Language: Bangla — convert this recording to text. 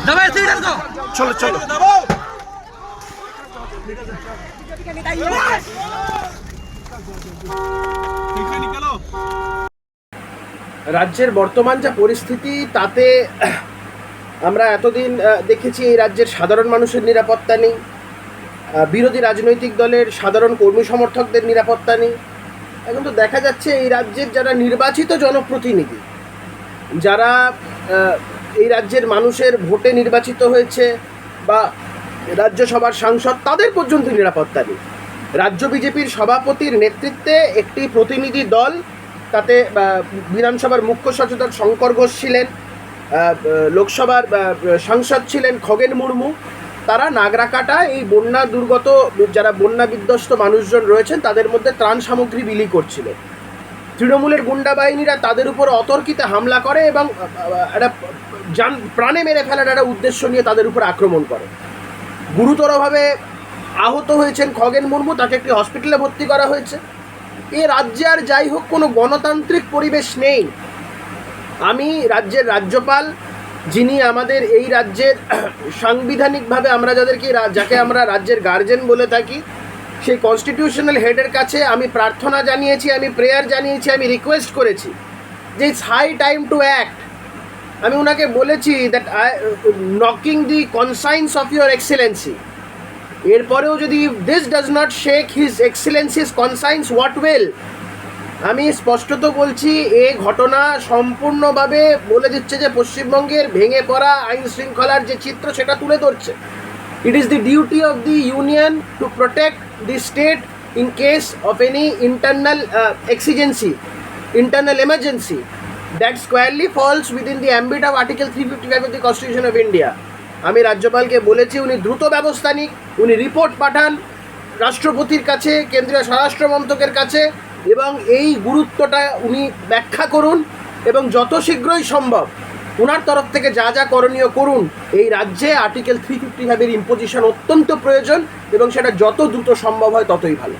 दबाए सीटर को চলো চলো রাজ্যের বর্তমান যা পরিস্থিতি তাতে আমরা এতদিন আহ, দেখেছি এই রাজ্যের সাধারণ মানুষের নিরাপত্তা নেই আহ, বিরোধী রাজনৈতিক দলের সাধারণ কর্মী সমর্থকদের নিরাপত্তা নেই এখন তো দেখা যাচ্ছে এই রাজ্যের যারা নির্বাচিত জনপ্রতিনিধি যারা আহ, এই রাজ্যের মানুষের ভোটে নির্বাচিত হয়েছে বা রাজ্যসভার সাংসদ, তাদের পর্যন্ত নিরাপত্তা নেই। রাজ্য বিজেপির সভাপতির নেতৃত্বে একটি প্রতিনিধি দল, তাতে বিধানসভার মুখ্য সচেতন শঙ্কর ঘোষ ছিলেন লোকসভার সাংসদ ছিলেন খগেন মুর্মু। তারা নাগরাকাটা, এই বন্যা দুর্গত, যারা বন্যা বিধ্বস্ত মানুষজন রয়েছেন, তাদের মধ্যে ত্রাণ সামগ্রী বিলি করছিল তৃণমূলের গুন্ডা বাহিনীরা তাদের উপর অতর্কিতে হামলা করে এবং একটা যান, প্রাণে মেরে ফেলার একটা উদ্দেশ্য নিয়ে তাদের উপর আক্রমণ করে। গুরুতরভাবে আহত হয়েছেন খগেন মুর্মু, তাকে একটি হসপিটালে ভর্তি করা হয়েছে। এ রাজ্যে আর যাই হোক, কোনো গণতান্ত্রিক পরিবেশ নেই। আমি রাজ্যের রাজ্যপাল, যিনি আমাদের এই রাজ্যের সাংবিধানিকভাবে আমরা যাদেরকে, যাকে আমরা রাজ্যের গার্জেন বলে থাকি সেই কনস্টিটিউশনাল হেডের কাছে আমি প্রার্থনা জানিয়েছি, আমি প্রেয়ার জানিয়েছি, আমি রিকোয়েস্ট করেছি যে it's high time to act আমি ওনাকে বলেছি that I knocking the conscience of your excellency এরপরেও যদি this does not shake his excellency's conscience what well আমি স্পষ্টত বলছি, এ ঘটনা সম্পূর্ণভাবে বলে দিচ্ছে যে পশ্চিমবঙ্গের ভেঙে পড়া আইন শৃঙ্খলার যে চিত্র, সেটা তুলে ধরছে। Is the duty of the union to protect the state in case of any internal exigency internal emergency that squarely falls within the ambit of article three fifty five of the constitution of India আমি রাজ্যপালকে বলেছি, উনি দ্রুত ব্যবস্থা নিক, উনি রিপোর্ট পাঠান রাষ্ট্রপতির কাছে, কেন্দ্রীয় স্বরাষ্ট্র মন্ত্রকের কাছে, এবং এই গুরুত্বটা উনি ব্যাখ্যা করুন এবং যত শীঘ্রই সম্ভব ওনার তরফ থেকে যা যা করণীয় করুন, এই রাজ্যে আর্টিকেল থ্রি ফিফটি ফাইভের ইম্পোজিশন অত্যন্ত প্রয়োজন এবং সেটা যত দ্রুত সম্ভব হয় ততই ভালো।